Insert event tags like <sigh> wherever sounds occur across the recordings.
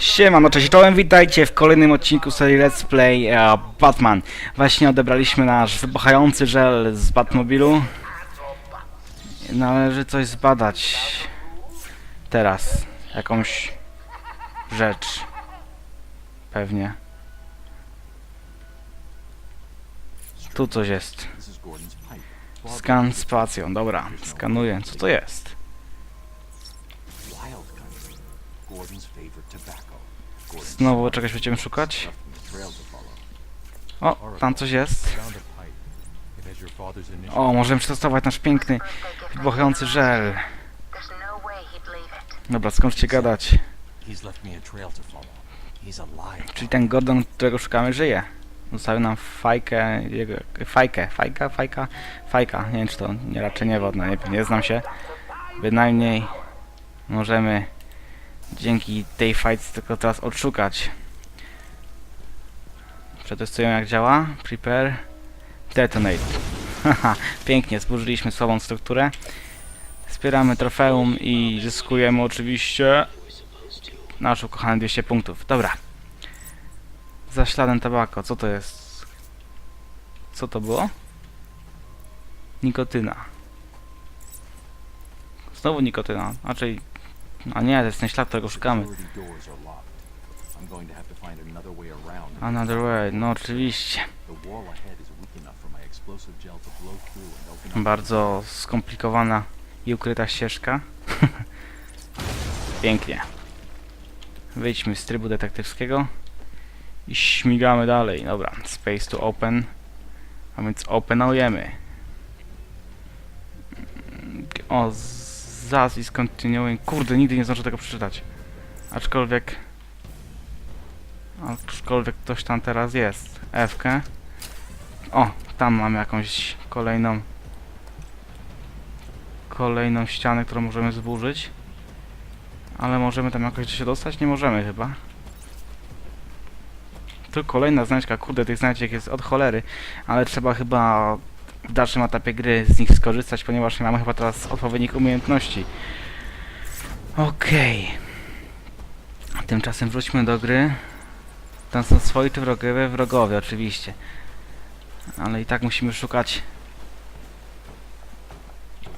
Siema, no cześć, czołem, witajcie w kolejnym odcinku serii Let's Play e, Batman. Właśnie odebraliśmy nasz wybuchający żel z Batmobilu. Należy coś zbadać. Teraz. Jakąś rzecz. Pewnie. Tu coś jest. Skan spacją, dobra. Skanuję. Co to jest? Znowu czegoś będziemy szukać? O, tam coś jest. O, możemy przetestować nasz piękny, wybuchający żel. Dobra, skończcie gadać. Czyli ten Gordon, którego szukamy, żyje. Zostawił nam fajkę, jego, fajkę, fajka, fajka, fajka. Nie wiem, czy to nie, raczej nie wodna, nie, nie znam się. Bynajmniej możemy dzięki tej fajce tylko teraz odszukać. Przetestujemy jak działa. Prepare, detonate. Haha, <laughs> pięknie, zburzyliśmy słabą strukturę. Wspieramy trofeum i zyskujemy oczywiście nasz ukochany 200 punktów. Dobra. Za śladem tabako. Co to jest? Co to było? Nikotyna. Znowu nikotyna. Raczej... A nie, to jest ten ślad, którego szukamy. Another way. No oczywiście. Bardzo skomplikowana i ukryta ścieżka. <laughs> Pięknie. Wyjdźmy z trybu detektywskiego i śmigamy dalej. Dobra, space to open. A więc openujemy. O, zas is continuing. Kurde, nigdy nie zdążę tego przeczytać. Aczkolwiek... Aczkolwiek ktoś tam teraz jest. F-kę. O, tam mamy jakąś kolejną kolejną ścianę, którą możemy zburzyć. Ale możemy tam jakoś się dostać? Nie możemy chyba. Tu kolejna znaczka, kurde, tych znaczek jest od cholery, ale trzeba chyba w dalszym etapie gry z nich skorzystać, ponieważ nie mamy chyba teraz odpowiednich umiejętności. Okej. Tymczasem wróćmy do gry. Tam są swoi czy wrogowie? Wrogowie, oczywiście. Ale i tak musimy szukać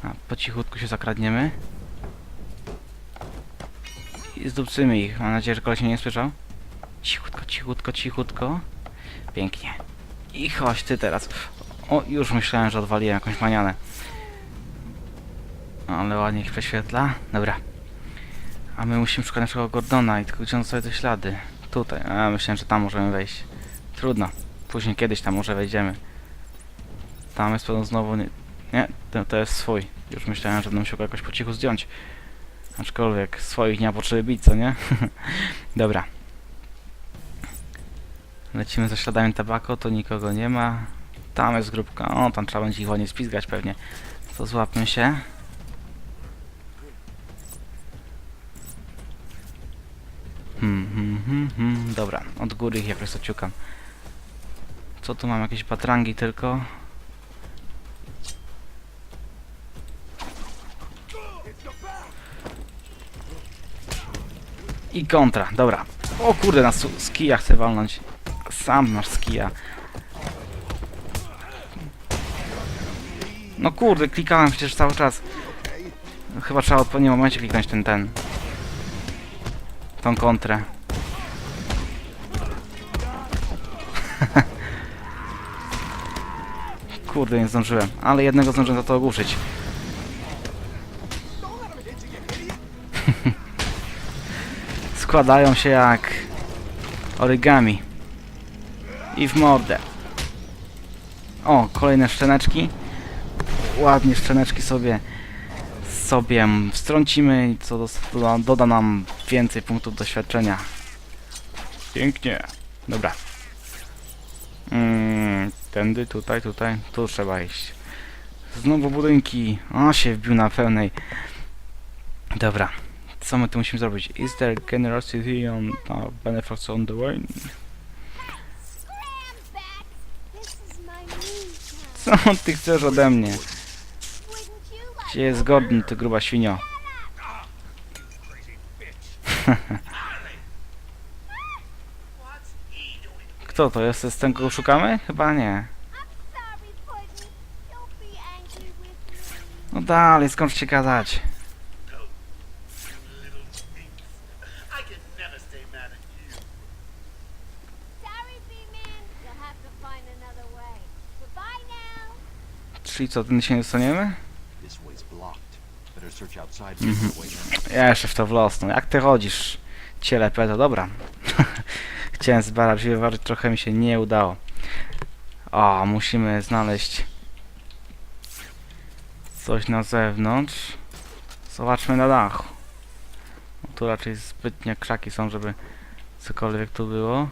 a, po cichutku się zakradniemy. I zdupcymy ich. Mam nadzieję, że koleś się nie słyszał. Cichutko, cichutko, cichutko. Pięknie. I chodź ty teraz. O, już myślałem, że odwaliłem jakąś manianę. Ale ładnie ich prześwietla. Dobra. A my musimy szukać naszego Gordona i tylko gdzie sobie te ślady. Tutaj. A, myślałem, że tam możemy wejść. Trudno. Później kiedyś tam może wejdziemy. Tam jest pewno znowu nie... Nie, to, to jest swój. Już myślałem, że będę musiał go jakoś po cichu zdjąć. Aczkolwiek swoich nie ma potrzeby bić, co nie? <laughs> Dobra. Lecimy za śladami tabako, to nikogo nie ma. Tam jest grupka. O, tam trzeba będzie ich ładnie spizgać pewnie. To złapmy się. Hmm, hmm, hmm, hmm. Dobra, od góry ich jakoś zaciukam. Co tu mam? Jakieś patrangi tylko? I kontra, dobra. O kurde, na skija chcę walnąć. Sam masz skija. No kurde, klikałem przecież cały czas. Chyba trzeba w odpowiednim momencie kliknąć ten, ten. Tą kontrę. <laughs> Kurde, nie zdążyłem. Ale jednego zdążyłem za to ogłuszyć. <laughs> składają się jak origami. I w mordę. O, kolejne szczeneczki. Ładnie szczeneczki sobie sobie wstrącimy, co dos- doda, doda nam więcej punktów doświadczenia. Pięknie. Dobra. Mm, tędy, tutaj, tutaj. Tu trzeba iść. Znowu budynki. O, się wbił na pełnej. Dobra. Co my tu musimy zrobić? Is there generosity on uh, benefits on the way? Co ty chcesz ode mnie? Gdzie jest Gordon, ty gruba świnio? <laughs> Co to jest? Z tego szukamy? Chyba nie. No dalej, skończcie gadać. Czyli co, ten się nie dostaniemy? Out. Ja jeszcze w to wlosnę. Jak ty chodzisz? Ciele peto, dobra. <laughs> Chciałem zbadać, wyważyć, trochę mi się nie udało. O, musimy znaleźć coś na zewnątrz. Zobaczmy na dachu. No, tu raczej zbytnie krzaki są, żeby cokolwiek tu było.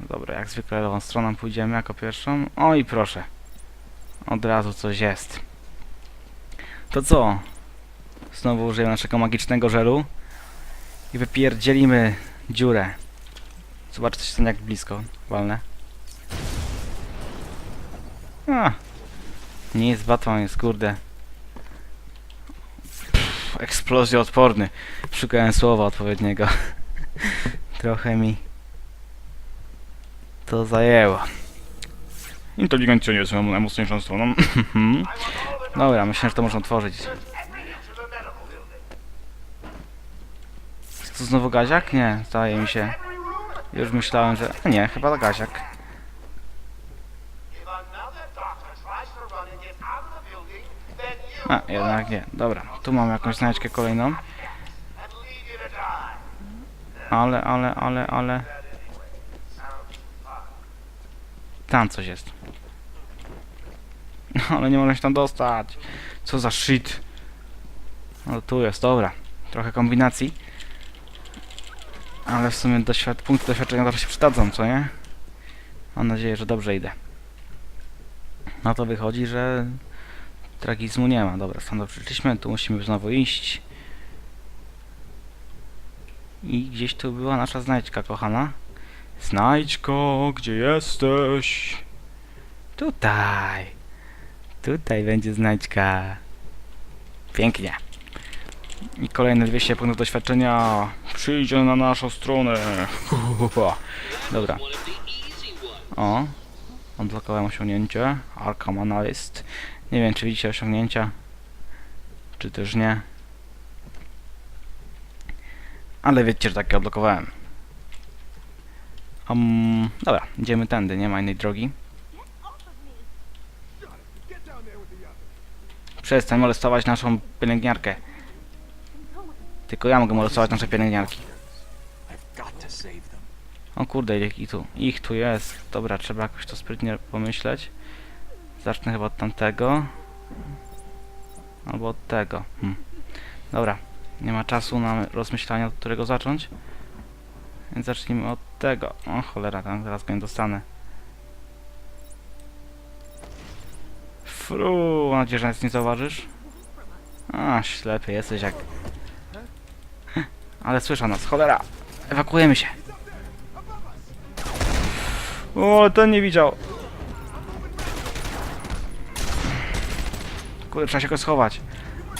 Dobra, jak zwykle lewą stroną pójdziemy jako pierwszą. O i proszę. Od razu coś jest. To co? Znowu użyjemy naszego magicznego żelu i wypierdzielimy dziurę. Zobaczcie się tam jak blisko walne. A, jest baton, jest kurde. Pff, eksplozja odporny. Szukałem słowa odpowiedniego. <laughs> Trochę mi to zajęło. Inteligencja nie jest moją najmocniejszą stroną. <laughs> Dobra, myślę, że to można otworzyć. Jest to znowu gaziak? Nie, zdaje mi się. Już myślałem, że... Nie, chyba gaziak. A, jednak nie. Dobra, tu mam jakąś znajdźkę kolejną. Ale, ale, ale, ale... Tam coś jest. <laughs> Ale nie można się tam dostać. Co za shit. No tu jest, dobra. Trochę kombinacji. Ale w sumie doświad punkty doświadczenia zawsze się przydadzą, co nie? Mam nadzieję, że dobrze idę. No to wychodzi, że tragizmu nie ma. Dobra, stąd przyszliśmy, tu musimy znowu iść. I gdzieś tu była nasza znajdźka, kochana. Znajdźko, gdzie jesteś? Tutaj. Tutaj będzie znajdźka. Pięknie. I kolejne 200 punktów doświadczenia. Przyjdzie na naszą stronę. <laughs> Dobra. O. Odblokowałem osiągnięcie. Arkham Analyst. Nie wiem, czy widzicie osiągnięcia. Czy też nie. Ale wiecie, że takie odblokowałem. Um, dobra, idziemy tędy, nie ma innej drogi. Przestań molestować naszą pielęgniarkę. Tylko ja mogę molestować nasze pielęgniarki. O kurde, ich tu, ich tu jest. Dobra, trzeba jakoś to sprytnie pomyśleć. Zacznę chyba od tamtego. Albo od tego. Hm. Dobra, nie ma czasu na rozmyślanie, od którego zacząć. Więc zacznijmy od tego. O cholera, tam zaraz go nie dostanę. Fru, mam nadzieję, że nas nie zauważysz. A, ślepy jesteś jak... Ale słyszał nas, cholera! Ewakuujemy się! O, ten nie widział. Kurde, trzeba się go schować.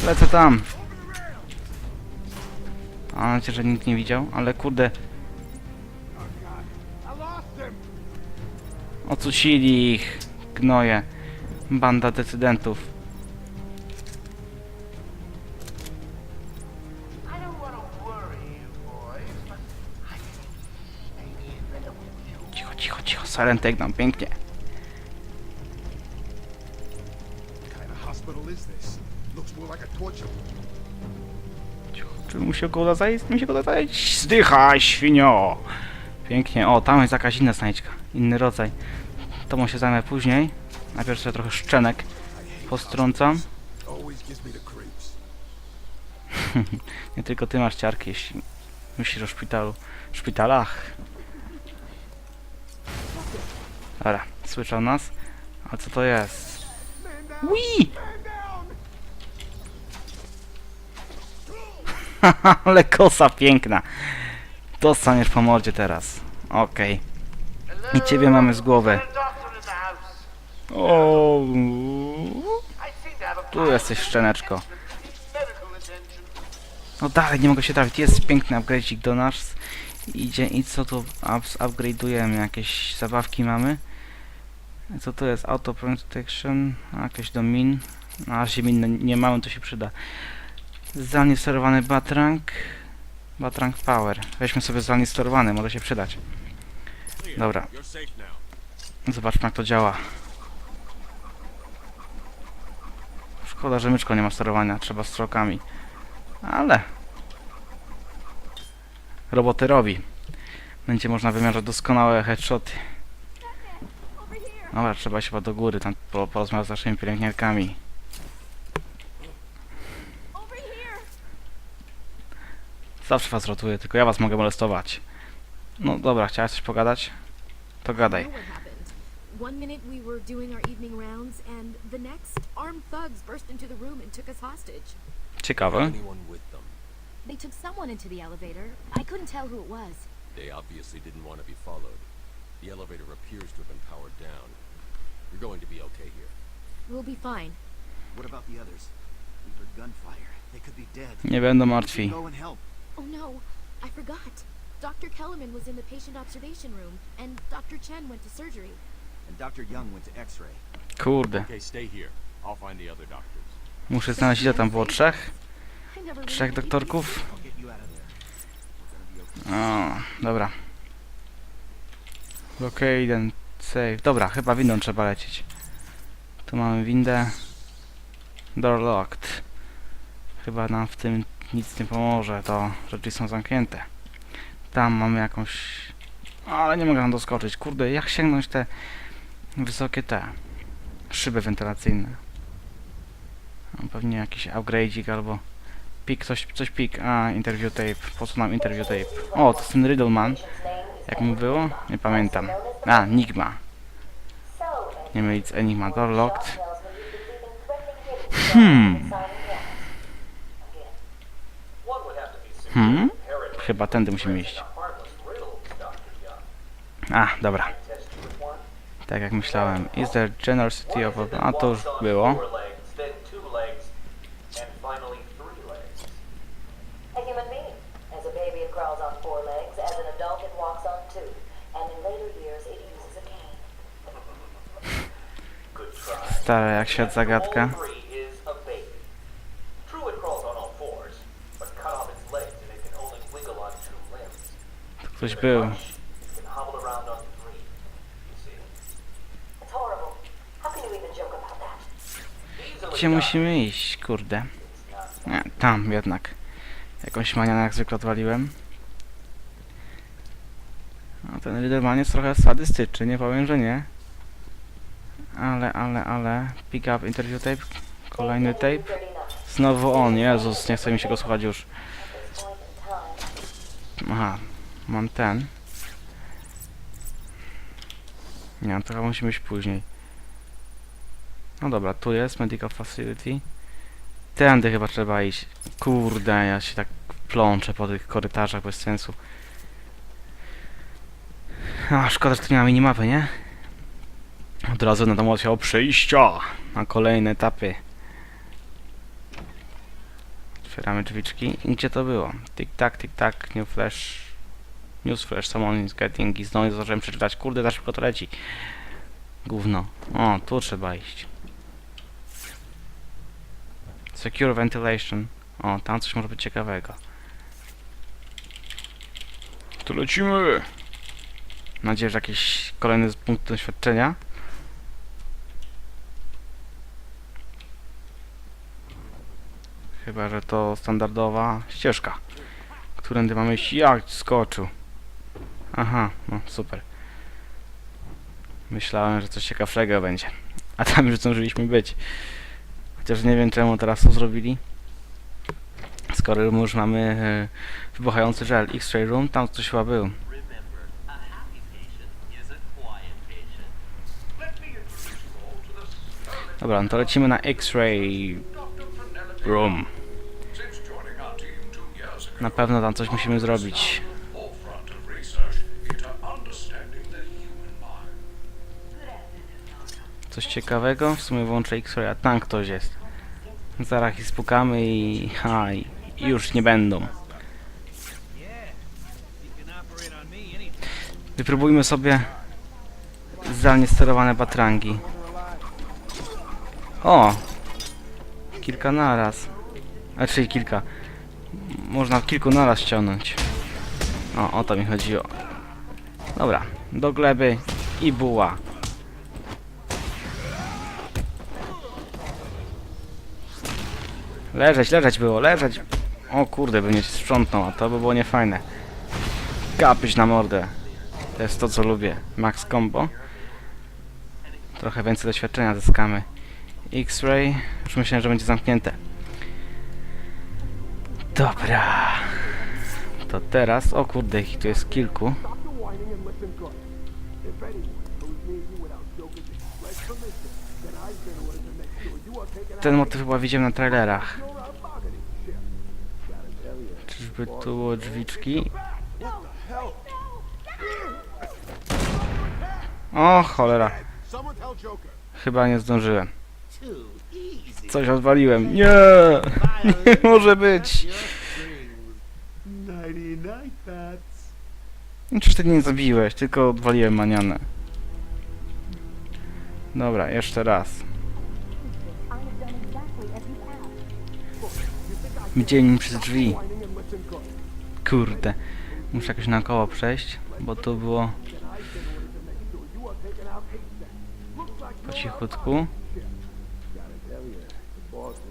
Lecę tam. A, mam nadzieję, że nikt nie widział, ale kurde. Ocucili ich. Gnoje. Banda decydentów. Cicho, cicho, cicho. Silentek nam pięknie. Czy mu się go uda zajść? Mi się uda zajść. Zdychaj, świnio! Pięknie. O, tam jest jakaś inna znajdźka. Inny rodzaj. To mu się zajmę później. Najpierw sobie trochę szczenek postrącam. <laughs> Nie tylko ty masz ciarki, jeśli myślisz o szpitalu. Szpitalach. Dobra, słyszał nas. A co to jest? Ui! <laughs> Ale kosa piękna. Dostaniesz po mordzie teraz. Okej. I ciebie mamy z głowy. Doctor in the house. O, tu jesteś szczeneczko. No dalej, nie mogę się trafić. Jest piękny upgrade'ik do nas. Idzie i co tu ups, upgrade'ujemy? Jakieś zabawki mamy? Co to jest? Auto protection, jakieś do min. No, a się min nie mamy, to się przyda. Zdalnie sterowany Batrang. Batrang Power. Weźmy sobie zdalnie sterowany, może się przydać. Dobra. Zobaczmy jak to działa. Szkoda, że myczko nie ma sterowania, trzeba strokami. Ale... Roboty robi. Będzie można wymierzać doskonałe headshoty. Dobra, trzeba się chyba do góry, tam po, porozmawiać z naszymi pielęgniarkami. Zawsze was rotuję, tylko ja was mogę molestować. No dobra, chciałaś coś pogadać? To gadaj. Know what happened. One minute we were doing our evening rounds, and the next, armed thugs burst into the room and took us hostage. Ciekawe. Anyone with them? They took someone into the elevator. I couldn't tell who it was. They obviously didn't want to be followed. The elevator appears to have been powered down. You're going to be okay here. We'll be fine. What about the others? We heard gunfire. They could be dead. Nie będą martwi. Go and help. Oh no, I forgot. Dr. Kellerman was in the patient observation room, and Dr. Chen went to surgery. And Dr. Young went to X-ray. Kurde. Okay, stay here. I'll find the other doctors. Muszę znaleźć ile tam było? Trzech? Trzech doktorków? I'll get you out of there. We're gonna be okay. O, dobra. Then save. Dobra, chyba windą trzeba lecieć. Tu mamy windę. Door locked. Chyba nam w tym nic nie pomoże, to drzwi są zamknięte. Tam mamy jakąś... Ale nie mogę tam doskoczyć. Kurde, jak sięgnąć te wysokie te szyby wentylacyjne? No, pewnie jakiś upgrade'ik albo pik, coś, coś pik. A, interview tape. Po co nam interview tape? O, to jest ten Riddleman. Jak mu było? Nie pamiętam. A, Nigma. Nie mylić z Enigma. Door locked. Hmm. Hmm? Chyba tędy musimy iść. A, dobra. Tak jak myślałem. Is there generosity of... A, to już było. four legs, then two legs, and finally three legs. A human being. As a baby, it crawls on four legs. As an adult, it walks on two. And in later years, it uses a cane. Good try. Stare jak świat zagadka. All three Gdzie musimy iść? Kurde. Nie, tam jednak. Jakąś manianę jak zwykle odwaliłem. A ten Riddleman jest trochę sadystyczny, nie powiem, że nie. Ale, ale, ale... Pick up interview tape. Kolejny tape. Znowu on, Jezus, nie chce mi się go słuchać już. Aha, mam ten. Nie, to chyba musi być później. No dobra, tu jest Medical Facility. Tędy chyba trzeba iść. Kurde, ja się tak plączę po tych korytarzach bez sensu. A, szkoda, że tu nie ma minimapy, nie? Od razu na to łatwiało przejścia na kolejne etapy. Otwieramy drzwiczki. I gdzie to było? Tik tak, tik tak, new flash. News flash, someone is getting i znowu zdążyłem przeczytać. Kurde, za szybko to leci. Gówno. O, tu trzeba iść. Secure ventilation. O, tam coś może być ciekawego. Tu lecimy! Mam nadzieję, że jakiś kolejny punkt doświadczenia. Chyba, że to standardowa ścieżka. Którędy mamy iść? Jak skoczył? Aha, no super. Myślałem, że coś ciekawszego będzie. A tam już zdążyliśmy być. Chociaż nie wiem czemu teraz to zrobili. Skoro już mamy e, wybuchający żel X-Ray Room, tam coś chyba był. Dobra, no to lecimy na X-Ray. Room. Na pewno tam coś musimy zrobić. Coś ciekawego? W sumie włączę X-Ray, a tam ktoś jest. Zaraz ich spukamy i... Ha, i już nie będą. Wypróbujmy sobie zdalnie sterowane batrangi. O! Kilka naraz. A kilka. Można kilku naraz ściągnąć. O, o to mi chodziło. Dobra, do gleby i buła. Leżeć, leżeć było, leżeć. O kurde, bym nie sprzątnął, a to by było niefajne. Kapyć na mordę. To jest to, co lubię. Max Combo. Trochę więcej doświadczenia zyskamy. X-Ray. Już myślałem, że będzie zamknięte. Dobra. To teraz... O kurde, ich tu jest kilku. Ten motyw chyba widziałem na trailerach. Czyżby tu było drzwiczki? O cholera. Chyba nie zdążyłem. Coś odwaliłem. Nie! Nie <laughs> może być! Przecież ty nie zabiłeś, tylko odwaliłem manianę. Dobra, jeszcze raz. Dzień przez drzwi. Kurde. Muszę jakoś naokoło przejść, bo tu było... Po cichutku.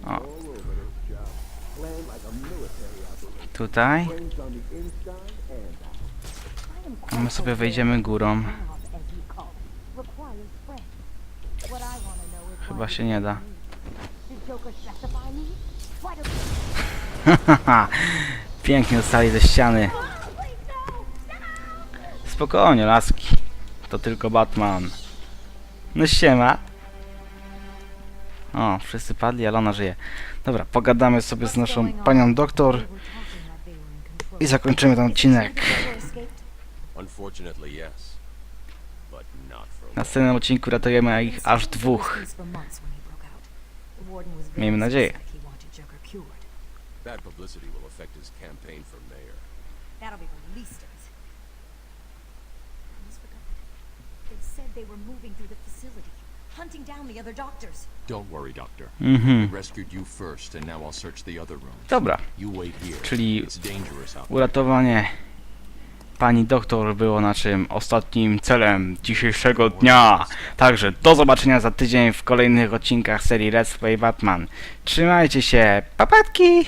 O. Tutaj. A my sobie wejdziemy górą. Chyba się nie da. <laughs> Pięknie dostali ze ściany. Spokojnie, laski. To tylko Batman. No siema. O, wszyscy padli, ale ona żyje. Dobra, pogadamy sobie z naszą panią doktor i zakończymy ten odcinek. Unfortunately, yes. W następnym odcinku ratujemy ich aż dwóch. Miejmy nadzieję. Bad publicity will affect his campaign for mayor. That'll be released. Almost forgot. They said they were moving through the facility, hunting down the other doctors. Don't worry, Doctor. Mhm. I rescued you first, and now I'll search the other rooms. Dobra, You wait here. czyli It's dangerous out there. uratowanie pani doktor było naszym ostatnim celem dzisiejszego dnia. Także do zobaczenia za tydzień w kolejnych odcinkach serii Let's Play Batman. Trzymajcie się, papatki!